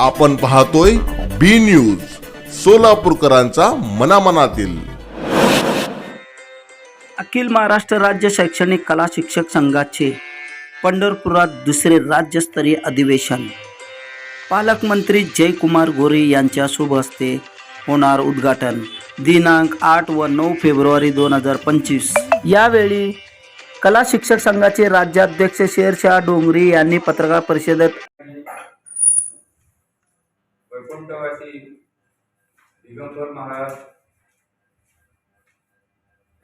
आपण पाहतोय बी न्यूज सोलापूरकरांचा मनामनातील. अखिल महाराष्ट्र राज्य शैक्षणिक कला शिक्षक संघाचे पंढरपुरात दुसरे राज्यस्तरीय अधिवेशन. पालकमंत्री जयकुमार गोरे यांच्या शुभ हस्ते होणार उद्घाटन. दिनांक आठ व नऊ फेब्रुवारी दोन हजार पंचवीस. यावेळी कला शिक्षक संघाचे राज्याध्यक्ष शेरशाह डोंगरी यांनी पत्रकार परिषदेत वैकुंठवासी दिगंबर महाराज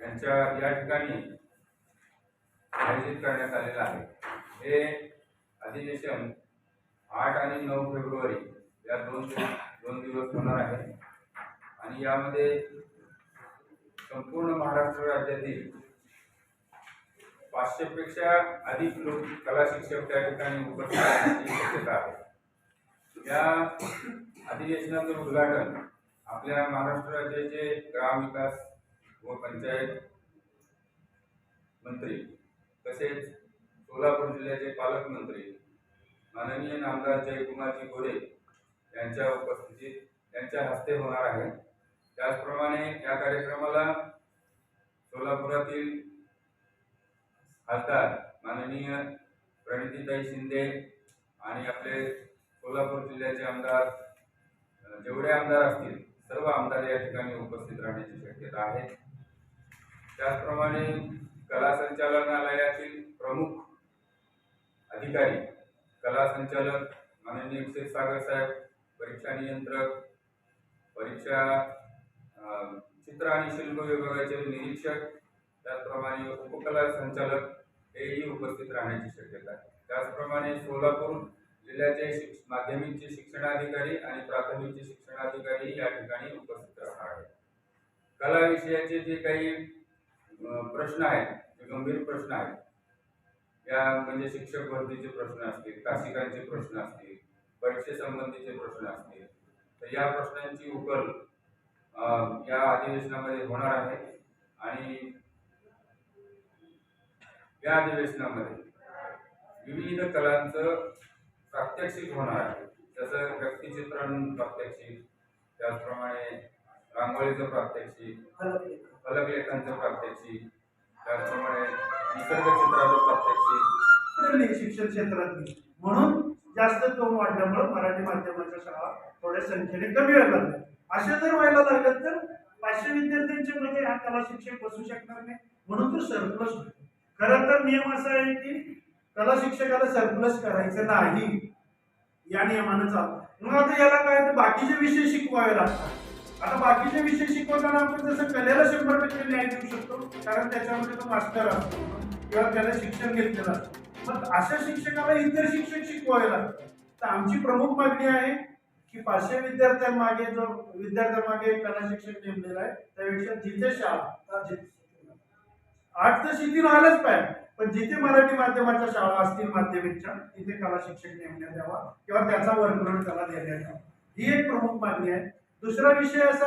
यांच्या या ठिकाणी आयोजित करण्यात आलेलं आहे. हे अधिवेशन आठ आणि नऊ फेब्रुवारी या दोन दोन दिवस होणार आहे. आणि यामध्ये संपूर्ण महाराष्ट्र राज्यातील पाचशेपेक्षा अधिक लोक कला शिक्षक त्या ठिकाणी उपस्थित राहण्याची शक्यता आहे. या अधिवेशनाचं उद्घाटन आपल्या महाराष्ट्र राज्याचे ग्रामविकास व पंचायत मंत्री तसेच सोलापूर जिल्ह्याचे पालकमंत्री माननीय नामदार जयकुमारजी गोरे यांच्या उपस्थितीत यांच्या हस्ते होणार आहे. त्याचप्रमाणे या कार्यक्रमाला सोलापुरातील खासदार माननीय प्रणितीताई शिंदे आणि आपले सोलापूर जिल्ह्याचे आमदार जेवढे आमदार असतील सर्व आमदार या ठिकाणी उपस्थित राहण्याची शक्यता आहे. त्याचप्रमाणे कला संचालनालयातील प्रमुख अधिकारी कला संचालक माननीय सागर साहेब परीक्षा नियंत्रक परीक्षा चित्र आणि शिल्प विभागाचे निरीक्षक त्याचप्रमाणे उपकला संचालक हेही उपस्थित राहण्याची शक्यता आहे. त्याचप्रमाणे सोलापूर जिल्ह्याचे शिक्ष माध्यमिकचे शिक्षणाधिकारी आणि प्राथमिकचे शिक्षणाधिकारी या ठिकाणी उपस्थित राहणार आहेत. कला विषयाचे जे काही प्रश्न आहेत जे गंभीर प्रश्न आहेत या म्हणजे शिक्षक भरतीचे प्रश्न असतील तासिकांचे प्रश्न असतील परीक्षेसंबंधीचे प्रश्न असतील तर या प्रश्नांची उकल या अधिवेशनामध्ये होणार आहे. आणि या अधिवेशनामध्ये विविध कलांचं प्रात्यक्षिक होणार. आहे जसं व्यक्तिचित्रण प्रात्यक्षिक त्याचप्रमाणे रांगोळीचं प्रात्यक्षिक फलकलेखांचं प्रात्यक्षिक त्याचप्रमाणे निसर्गचित्राचं प्रात्यक्षिक उतरली शिक्षण क्षेत्रातली. म्हणून जास्त कमी वाढल्यामुळे मराठी माध्यमाच्या शाळा थोड्या संख्येने कमी व्हायला लागल्या. असे जर व्हायला लागलं तर पाचशे विद्यार्थ्यांच्या मध्ये हा कला शिक्षक बसू शकणार नाही. म्हणून तो सरप्लस होतो. खरं तर नियम असा आहे की कला शिक्षकाला सरप्लस करायचं नाही. या नियमानं चालतं. मग आता याला काय तर बाकीचे विषय शिकवावे लागतात. आता बाकीचे विषय शिकवताना आपण जसं कलेला शंभर टक्के न्याय देऊ शकतो कारण त्याच्यामध्ये तो मास्टर असतो. किंवा त्याला शिक्षण घेतलेलं असतं. मग अशा शिक्षकाला इतर शिक्षक शिकवावे लागतात. तर आमची प्रमुख मागणी आहे की पाचशे विद्यार्थ्यांमागे जो विद्यार्थ्यांमागे कला शिक्षक नेमलेला आहे त्यापेक्षा जिथे शाळा जिथे- आठ तर शेती व्हायलाच पाहिजे. पण जिथे मराठी माध्यमाच्या शाळा असतील माध्यमिकच्या तिथे कला शिक्षक नेमण्यात यावा किंवा त्याचा वर्गलोड त्याला देण्यात यावा. ही एक प्रमुख मागणी आहे. दुसरा विषय असा